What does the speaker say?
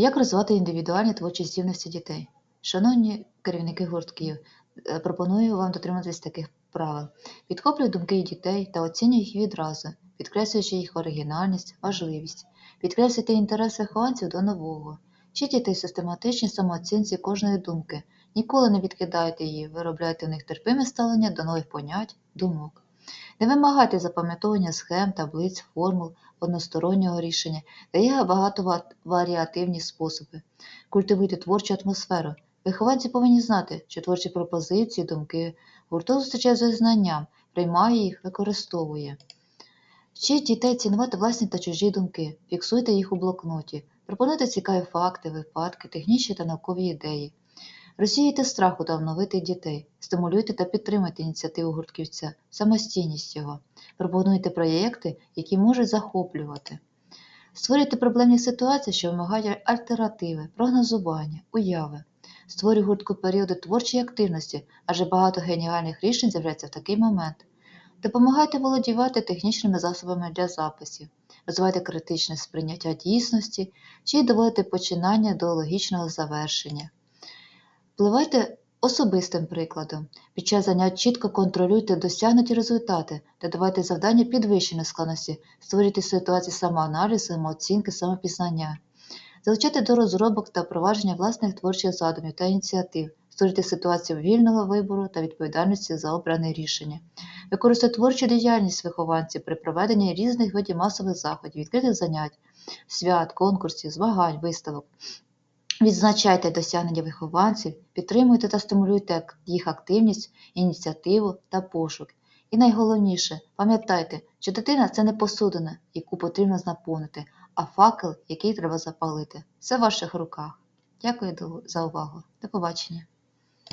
Як розвивати індивідуальні творчі здібності дітей? Шановні керівники гуртків, е, пропоную вам дотримуватись таких правил. Підхоплюй думки дітей та оцінюй їх відразу, підкреслюючи їх оригінальність, важливість. Підкреслюйте інтерес вихованців до нового. Вчіть дітей систематичній самооцінці кожної думки. Ніколи не відкидайте її, виробляйте в них терпиме ставлення до нових понять, думок. Не вимагайте запам'ятовування схем, таблиць, формул, одностороннього рішення, та є багатоваріативні способи. Культивуйте творчу атмосферу. Вихованці повинні знати, що творчі пропозиції, думки гурток зустрічає з знанням, приймає їх, використовує. Вчіть дітей цінувати власні та чужі думки, фіксуйте їх у блокноті, пропонуйте цікаві факти, випадки, технічні та наукові ідеї. Розсіюйте страх у талановитих дітей, стимулюйте та підтримуйте ініціативу гуртківця, самостійність його, пропонуйте проєкти, які можуть захоплювати. Створюйте проблемні ситуації, що вимагають альтернативи, прогнозування, уяви. Створюй гуртку періоди творчої активності, адже багато геніальних рішень з'являється в такий момент. Допомагайте володівати технічними засобами для записів, розвивайте критичне сприйняття дійсності чи доводите починання до логічного завершення. Впливайте особистим прикладом. Під час занять чітко контролюйте досягнуті результати та давайте завдання підвищеної складності, створюйте ситуації самоаналізу, самооцінки, самопізнання. Залучайте до розробок та впровадження власних творчих задумів та ініціатив, створюйте ситуацію вільного вибору та відповідальності за обране рішення. Використовуйте творчу діяльність вихованців при проведенні різних видів масових заходів, відкритих занять, свят, конкурсів, змагань, виставок. Відзначайте досягнення вихованців, підтримуйте та стимулюйте їх активність, ініціативу та пошук. І найголовніше, пам'ятайте, що дитина це не посудина, яку потрібно знаповнити, а факел, який треба запалити. Все в ваших руках. Дякую за увагу. До побачення.